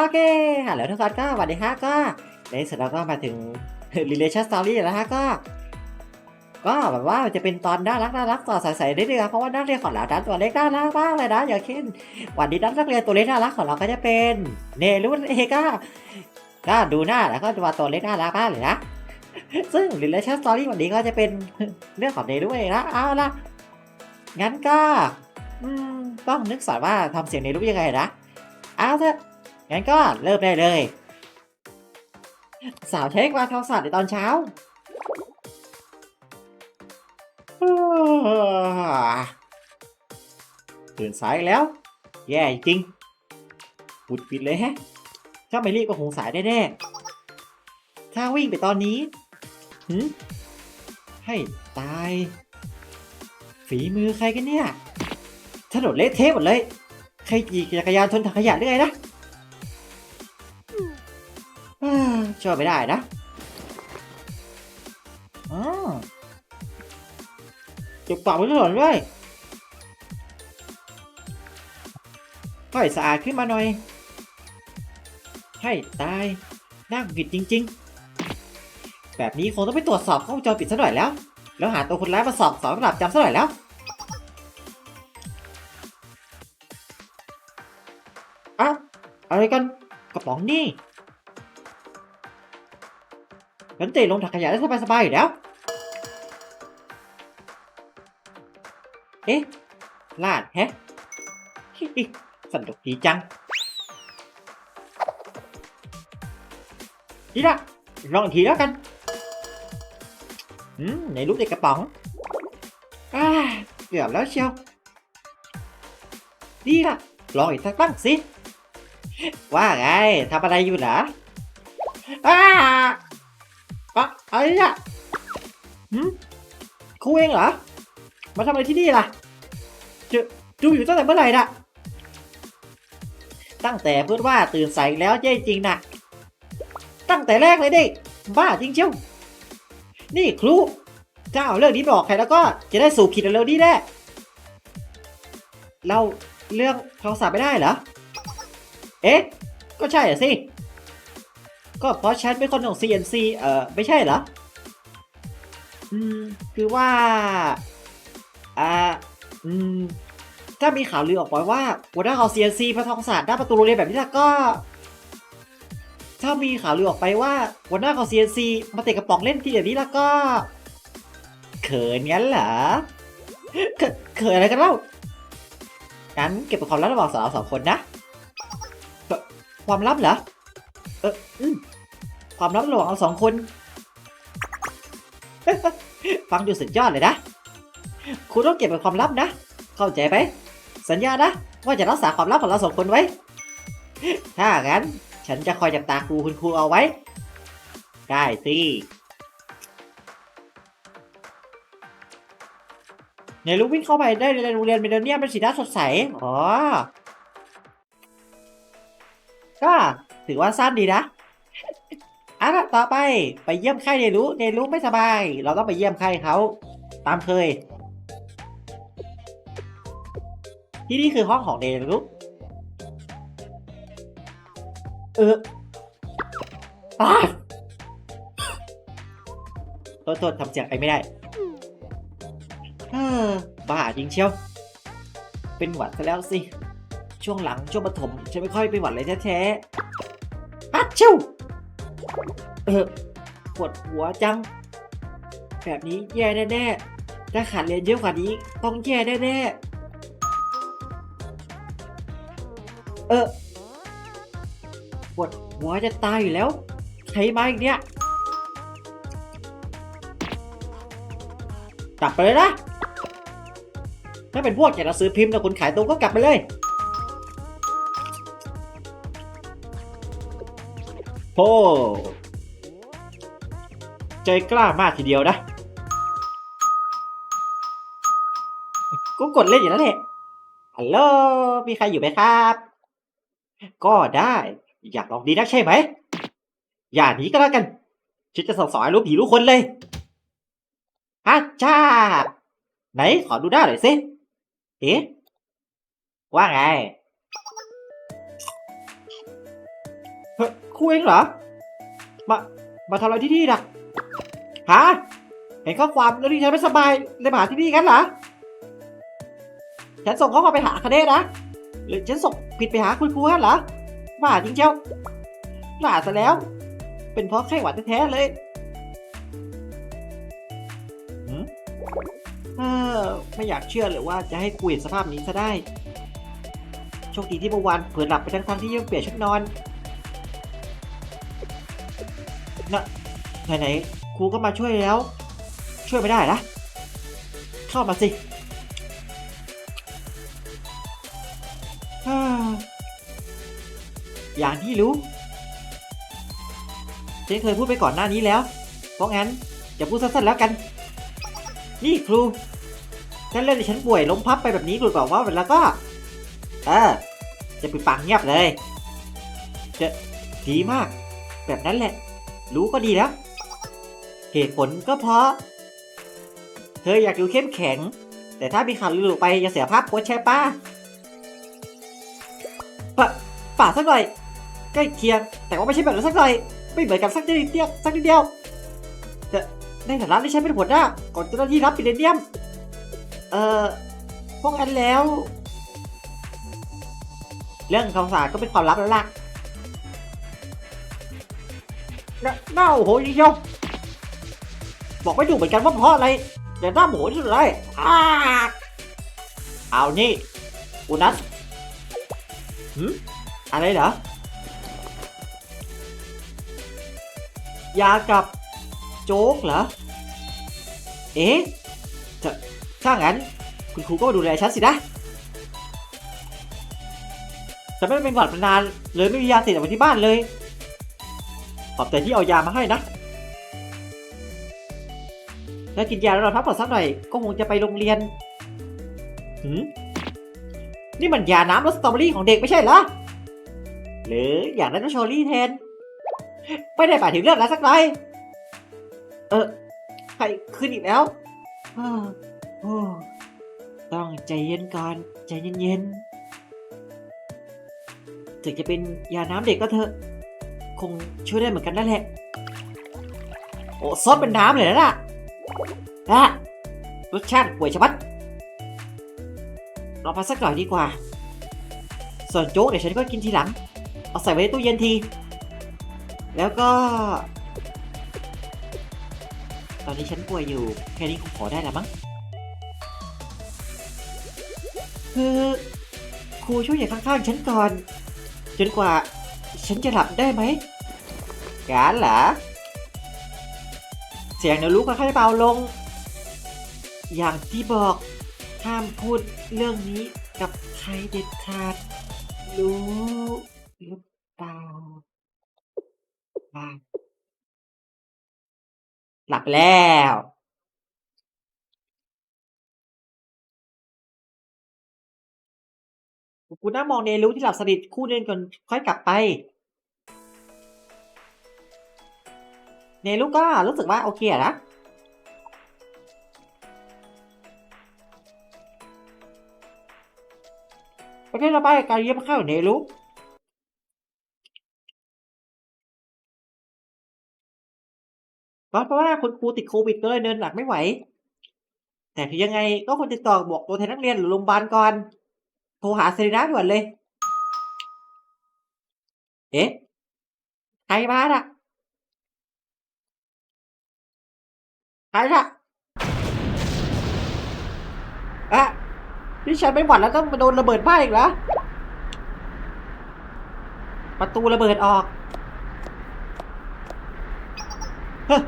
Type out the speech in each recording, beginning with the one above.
โอเคฮัลโหลทุกคนก็สวัสดีฮะก็ในที่สุดเราก็มาถึง relation story แล้วฮะก็ก็แบบว่าจะเป็นตอนน่ารักน่ารักต่อใสๆได้เรื่อยๆเพราะว่านักเรียนของเราดันตัวเล็กน่ารักมากเลยนะอย่างเช่นวันนี้นักเรียนตัวเล็กน่ารักของเราก็จะเป็นเนรุ่นเอก็ก็ดูหน้าแล้วก็ดูว่าตัวเล็กน่ารักมากเลยนะซึ่ง relation story วันนี้ก็จะเป็นเรื่องของเนรุ่นเองนะเอาละงั้นก็ต้องนึกสอนว่าทำเสียงเนรุ่นยังไงนะเอาเถอะ งั้นก็เริ่มได้เลย สาวเช็ควาโทรศัพท์ในตอนเช้าตื่นสายแล้ว แย่จริงปุดปิดเลยแฮะ ถ้าไม่รีบก็คงสายแน่ๆ ถ้าวิ่งไปตอนนี้หืให้ตาย ฝีมือใครกันเนี่ย ถนนเละเทะหมดเลย ใครขี่จักรยานชนถังขยะหรือไงนะ ช่วยไม่ได้นะอ๋อเก็บกล่องไว้ถนนด้วยให้สะอาดขึ้นมาหน่อย ให้ตายน่าหงุดหงิดจริง ๆ แบบนี้คงต้องไปตรวจสอบกล้องวงจรปิดซะหน่อยแล้ว แล้วหาตัวคนร้ายมาสอบสอบระดับจำซะหน่อยแล้วอะอะไรกันกระป๋องนี่ ฉันเตะลงถังขยะได้สบายๆอยู่แล้ว เอ๊ะลาดแฮะสนุกดีจังดีละลองอีกทีแล้วกันอืมในรูปเด็กกระป๋องอ่าเกือบแล้วเชียวดีละลองอีกสักตั้งสิ ว่าไงทำอะไรอยู่เหรออ้า อะอะไรเนี่ยหืมครูเองเหรอ มาทำอะไรที่นี่ล่ะจะดูอยู่ตั้งแต่เมื่อไหร่น่ะ ตั้งแต่พูดว่าตื่นสายแล้วเจ๊จริงน่ะ ตั้งแต่แรกเลยดิ บ้าจริงเชียว นี่ครูถ้าเอาเรื่องนี้บอกใครแล้วก็จะได้สู่ขีดเร็วนี้แน่เราเรื่องโทรศัพท์ไม่ได้เหรอ เอ๊ะ ก็ใช่อะสิ ก็เพราะฉันเป็นคนของ CNC เอ่อไม่ใช่เหรอ อืม คือว่า อ่า อืม ถ้ามีข่าวลือออกไปว่าหัวหน้าของ CNC มาทำศาสตร์หน้าประตูโรงเรียนแบบนี้ล้วก็ ถ้ามีข่าวลือออกไปว่าหัวหน้าของ CNC มาเตะกระป๋องเล่นที่เดี๋ยวนี้ล้วก็ เขินงั้นเหรอเขเขินอะไรกันเล่างั้นเก็บเป็นความลับระหว่างสาวสองคนนะ ความลับเหรอ เอออความลับระหว่างเราสองคน ฟังดูสุดยอดเลยนะ คุณต้องเก็บเป็นความลับนะ เข้าใจไหมสัญญานะ ว่าจะรักษาความลับของเราสองคนไว้ ถ้างั้น ฉันจะคอยจับตาครูคุณครูเอาไว้ ได้สิในลูกวิ่งเข้าไปได้ในโรงเรียนเมเดเนียมเป็นสีหน้าสดใส อ๋อ ก็ ถือว่าสั้นดีนะอะต่อไปไปเยี่ยมไข้เนรู้เนรู้ไม่สบาย เราต้องไปเยี่ยมไข้เขาตามเคย ที่นี่คือห้องของเนรู้เอออะโทษโทษทำเสียงไอไม่ได้เออบ้าจริงเชียว เป็นหวัดซะแล้วสิ ช่วงหลังช่วงปฐมฉันไม่ค่อยเป็นหวัดเลยแท้ๆ ฮัดชิวเออปวดหัวจัง แบบนี้แย่แน่ๆ ถ้าขาดเรียนเยอะกว่านี้ต้องแย่แน่ๆ เออปวดหัวจะตายอยู่แล้ว ใครมาอีกเนี่ยกลับไปเลยนะ ถ้าเป็นพวกแกหนังสือพิมพ์นะคุณขายตรงก็กลับไปเลย โอ้ใจกล้ามากทีเดียวนะก็กดเล่นอยู่แล้วแหละฮัลโหลมีใครอยู่ไหมครับ ก็ได้ อยากลองดีนักใช่ไหม อย่าหนีก็แล้วกัน ฉันจะสอนสอนรู้ผีรู้คนเลยฮัจจ้า ไหนขอดูหน้าหน่อยสิ เอ๊ะว่าไง ครูเองเหรอ มา มาทำอะไรที่นี่นะฮะ เห็นข้อความแล้วที่ฉันไม่สบายเลยมาหาที่นี่กันเหรอ ฉันส่งข้อความไปหาคาเดนะ หรือฉันส่งผิดไปหาคุณครูฮันเหรอว่าจริงเจ้าหลาซะแล้ว เป็นเพราะไข้หวัดแท้ๆเลยเออไม่อยากเชื่อเลยว่าจะให้คุยเห็นสภาพนี้ซะได้ โชคดีที่เมื่อวานเผลอหลับไปทั้งๆที่ยังเปลี่ยนชุดนอน นะไหนๆครูก็มาช่วยแล้ว ช่วยไม่ได้นะเข้ามาสิอย่างที่รู้ฉันเคยพูดไปก่อนหน้านี้แล้ว เพราะงั้นอย่าพูดสั้นๆแล้วกัน นี่ครูฉันเล่นให้ฉันป่วยล้มพับไปแบบนี้กลัวว่าแล้วก็ เออจะไปดปังเงียบเลยจะดีมาก แบบนั้นแหละ รู้ก็ดีแล้วเหตุผลก็เพราะ เธออยากดูเข้มแข็ง แต่ถ้ามีข่าวลือออกไปจะเสียภาพโพสต์ใช่ป้าปะป่าสักหน่อยใกล้เคียง แต่ว่าไม่ใช่แบบนั้นสักหน่อย ไม่เหมือนกันสักนิดเดียวสักนิดเดียวแต่ในฐานะที่ฉันเป็นหัวหน้าก่อนเจ้าหน้าที่รับปิเลเนียม เอ่อพวกนั้นแล้ว เรื่องคำสาปก็เป็นความลับแล้วล่ะ น่าน่าโอ้โหยิ่งเชียวบอกไม่ถูกเหมือนกันว่าเพราะอะไรแต่หน้าโมโหที่สุดเลยอ้าเอานี่อุนัสอะไรเหรอยากับโจ๊กเหรอ เอ๊ะถ้าถ้างั้น คุณครูก็มาดูแลฉันสินะฉันไม่เป็นหวัดมานานเลยไม่มียาติดเอาไว้ที่บ้านเลย ขอบใจที่เอายามาให้นะถ้ากินยาแล้วนอนพักผ่อนสักหน่อยก็คงจะไปโรงเรียนหืมนี่มันยาน้ำรสสตรอเบอรี่ของเด็กไม่ใช่เหรอ หรืออยากได้น้ำโชลี่แทน ไม่ได้หมายถึงเรื่องนั้นสักหน่อยเออใครขึ้นอีกแล้วต้องใจเย็นก่อน ใจเย็นๆถึงจะเป็นยาน้ำเด็กก็เถอะ คงช่วยได้เหมือนกันนั่นแหละโอ้ซดเป็นน้ำเลยนะน่ะอะรสชาติห่วยชะมัดรอพักสักหน่อยดีกว่า ส่วนโจ๊กเดี๋ยวฉันก็กินทีหลัง เอาใส่ไว้ในตู้เย็นที แล้วก็ ตอนนี้ฉันป่วยอยู่ แค่นี้คงขอได้แล้วมั้ง คือครูช่วยอย่าข้างๆฉันก่อน จนกว่า ฉันจะหลับได้ไหมกานเหรอ เสียงเดี๋ยวรู้ค่อยๆเบาลง อย่างที่บอกห้ามพูดเรื่องนี้กับใครเด็ดขาด รู้หรือเปล่าบ้างหลับแล้วกูน่ามองเนรู้ที่หลับสนิทคู่หนึงก่อนค่อยกลับไป เนรุก็รู้สึกว่าโอเคอะนะประเทศเราไปการเยี่ยมข้าวเนรุเพราะว่าคุณครูติดโควิดก็เลยเดินหนักไม่ไหว แต่ถึงยังไงก็ควรติดต่อบอกตัวแทนนักเรียนหรือโรงพยาบาลก่อน โทรหาเซรีนาด่วนเลย เอ๊ะ ใครมาน่ะ ใครน่ะอะที่ฉันไม่หวัดแล้วต้องมาโดนระเบิดบ้าอีกเหรอประตูระเบิดออกเฮ้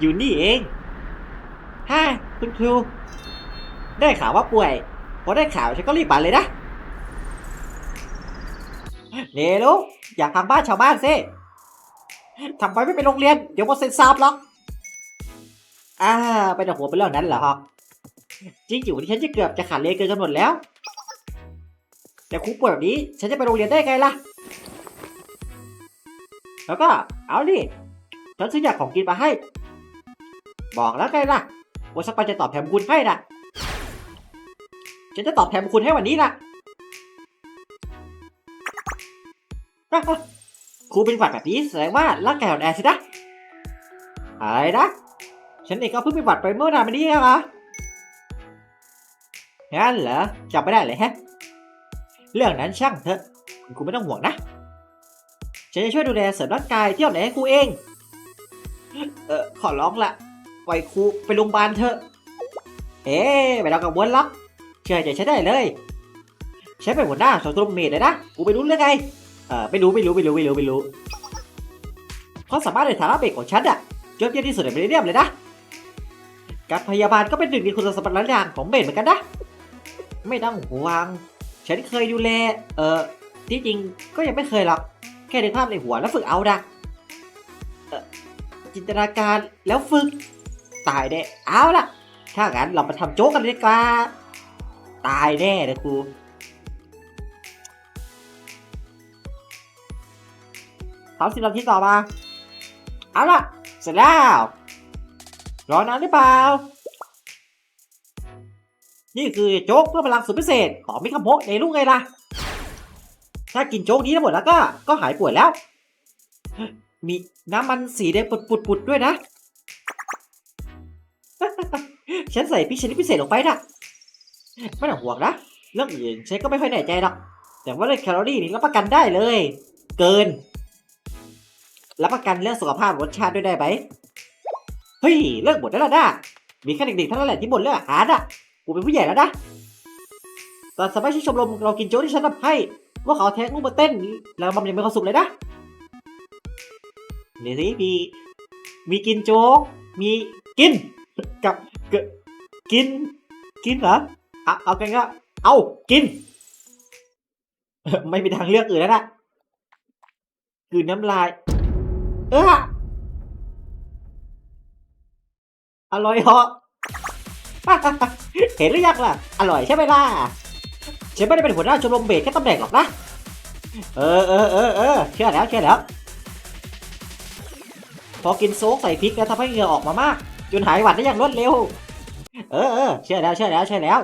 อยู่นี่เองฮ่าคุณครู ได้ข่าวว่าป่วย พอได้ข่าวฉันก็รีบมาเลยนะ เนลูกอยากทำบ้านชาวบ้านสิทำไปไม่ไปโรงเรียน เดี๋ยวหมเซ็นซาบหรอก อ่าไปแต่หัวเป็นเรื่องนั้นเหรอฮะจริงอยู่ที่ฉันจะเกือบจะขาดเรียนเกินกำหนดแล้ว แต่ครูป่วยแบบนี้ ฉันจะไปโรงเรียนได้ไงล่ะ แล้วก็เอาดิฉันซื้ออยากของกินมาให้ บอกแล้วไงล่ะว่าสักปันจะตอบแทนคุณให้นะฉันจะตอบแทนคุณให้วันนี้นะครูเป็นหวัดแบบนี้แสดงว่าร่างกายอ่อนแอสินะอะไรนะ ฉันเองก็เพิ่งเป็นหวัดไปเมื่อนานมานี้เองเหรองั้นเหรอจำไม่ได้เลยแฮะ เรื่องนั้นช่างเถอะคุณครูไม่ต้องห่วงนะ ฉันจะช่วยดูแลเสริมร่างกายที่อ่อนแอให้ครูเอง เออขอร้องละปล่อยครูไปโรงพยาบาลเถอะ เอ๊ไม่ต้องกังวลหรอกเชื่อใจฉันได้เลยฉันเป็นหัวหน้าสองตัวเมดเลยนะ กูไม่รู้เรื่องไง เออไม่รู้ไม่รู้ไม่รู้ไม่รู้ไม่รู้เขาสามารถในฐานะเบรกของฉันอะยอดเยี่ยมที่สุดในเมริเดียมเลยนะ การพยาบาลก็เป็นหนึ่งในคุณสมบัติหลายอย่างของเบรเหมือนกันนะ ไม่ต้องห่วง ฉันเคยดูแล เออที่จริงก็ยังไม่เคยหรอก แค่ในภาพในหัวแล้วฝึกเอาดักเอ่อจินตนาการแล้วฝึก ตายแน่เอาล่ะ ถ้างั้นเรามาทำโจ๊กกันดีกว่า ตายแน่เลยครูสามสิบนาทีต่อมา เอาล่ะ เสร็จแล้ว รอนานหรือเปล่า นี่คือโจ๊กเพื่อพลังสุดพิเศษของมิคาโมะในลูกไงล่ะ ถ้ากินโจ๊กนี้ทั้งหมดแล้วก็ก็หายป่วยแล้ว มีน้ำมันสีแดงปุดๆด้วยนะ ฉันใส่พิชนิดพิเศษลงไปนะไม่ต้องห่วงนะ เรื่องอื่นฉันก็ไม่ค่อยแน่ใจหรอก แต่ว่าเรื่องแคลอรี่นี่รับประกันได้เลย เกิน รับประกันเรื่องสุขภาพรสชาติด้วยได้ไหม เฮ้ยเลิกบ่นได้แล้วนะมีแค่เด็กๆเท่านั้นแหละที่บ่นเรื่องอาหารอะกูเป็นผู้ใหญ่แล้วนะตอนสมัยที่ชมรมเรากินโจ๊กที่ฉันทำให้ ว่าเขาแท็กลูมาเต้นแล้วมันยังไม่ความสุขเลยนะเดี๋ยวสิมีมีกินโจ๊กมีกินกับกกิน กินเหรอเอาเอากันก็เอากิน ไม่มีทางเลือกอื่นแล้วนะกลืนน้ำลาย เออ อร่อยเหรอ เห็นหรือยังล่ะ อร่อยใช่ไหมล่ะ ฉันไม่ได้เป็นหัวหน้าชมรมเบสแค่ตำแหน่งหรอกนะ เออเออเออเออเชื่อแล้วเชื่อแล้ว พอกินโซ่ใส่พริกแล้วทำให้เหงื่อออกมามาก จนหายหวัดได้อย่างรวดเร็ว เออเออเชื่อแล้วเชื่อแล้วเชื่อแล้ว